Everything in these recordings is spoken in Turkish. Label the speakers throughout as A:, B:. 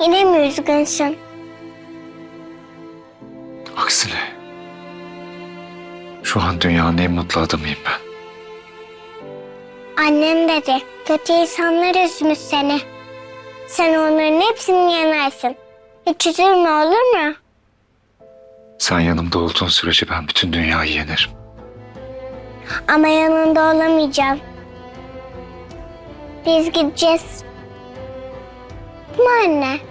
A: Yine mi üzgünsün?
B: Aksine. Şu an dünyanın en mutlu adamıyım ben.
A: Annem dedi. Kötü insanlar üzmüş seni. Sen onların hepsini yenersin. Hiç üzülme olur mu?
B: Sen yanımda olduğun sürece ben bütün dünyayı yenerim.
A: Ama yanında olamayacağım. Biz gideceğiz. Değil mi anne?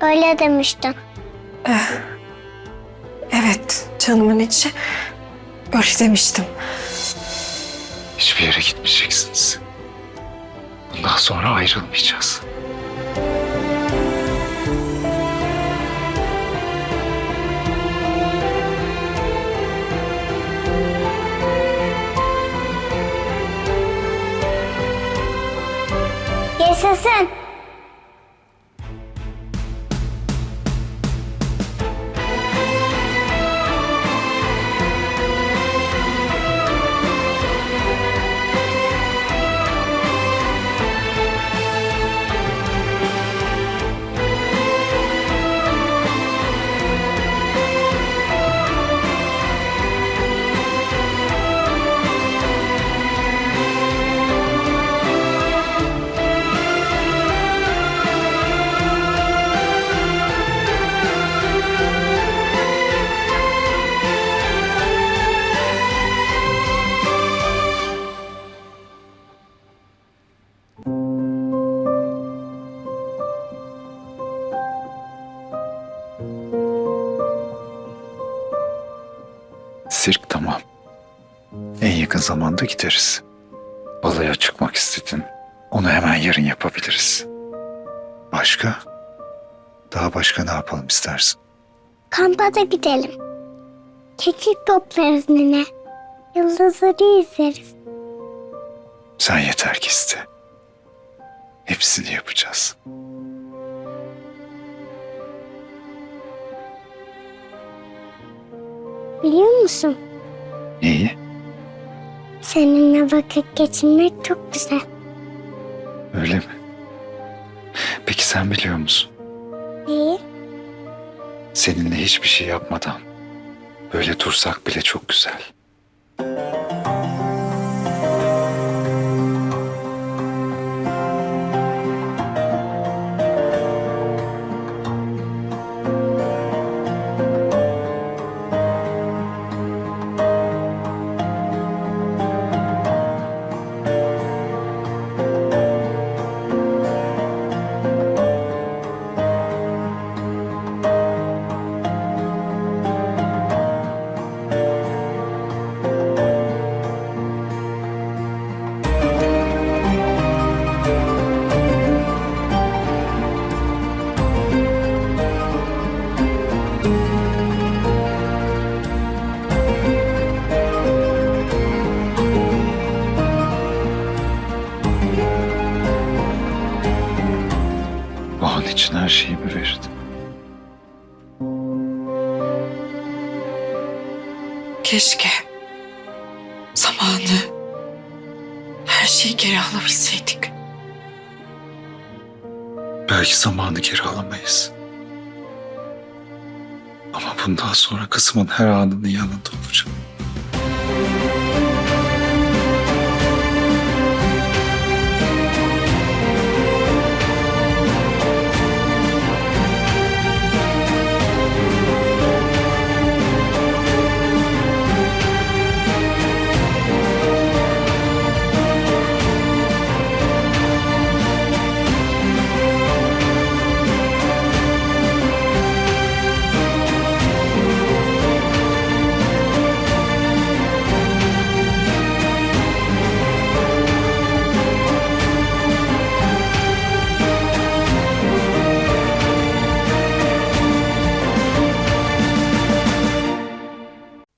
A: Öyle demiştin.
C: Evet canımın içi. Öyle demiştim.
B: Hiçbir yere gitmeyeceksiniz. Bundan sonra ayrılmayacağız.
A: Yaşasın.
B: Sirk tamam. En yakın zamanda gideriz. Balaya çıkmak istedin. Onu hemen yarın yapabiliriz. Başka? Daha başka ne yapalım istersin?
A: Kampa da gidelim. Kekik toplarız nene. Yıldızları izleriz.
B: Sen yeter ki iste. Hepsini yapacağız.
A: Biliyor musun?
B: Neyi?
A: Seninle vakit geçirmek çok güzel.
B: Öyle mi? Peki sen biliyor musun?
A: Neyi?
B: Seninle hiçbir şey yapmadan böyle dursak bile çok güzel. İçin her şeyimi verirdim.
C: Keşke zamanı her şeyi geri alabilseydik.
B: Belki zamanı geri alamayız. Ama bundan sonra kızımın her anının yanında olacağım.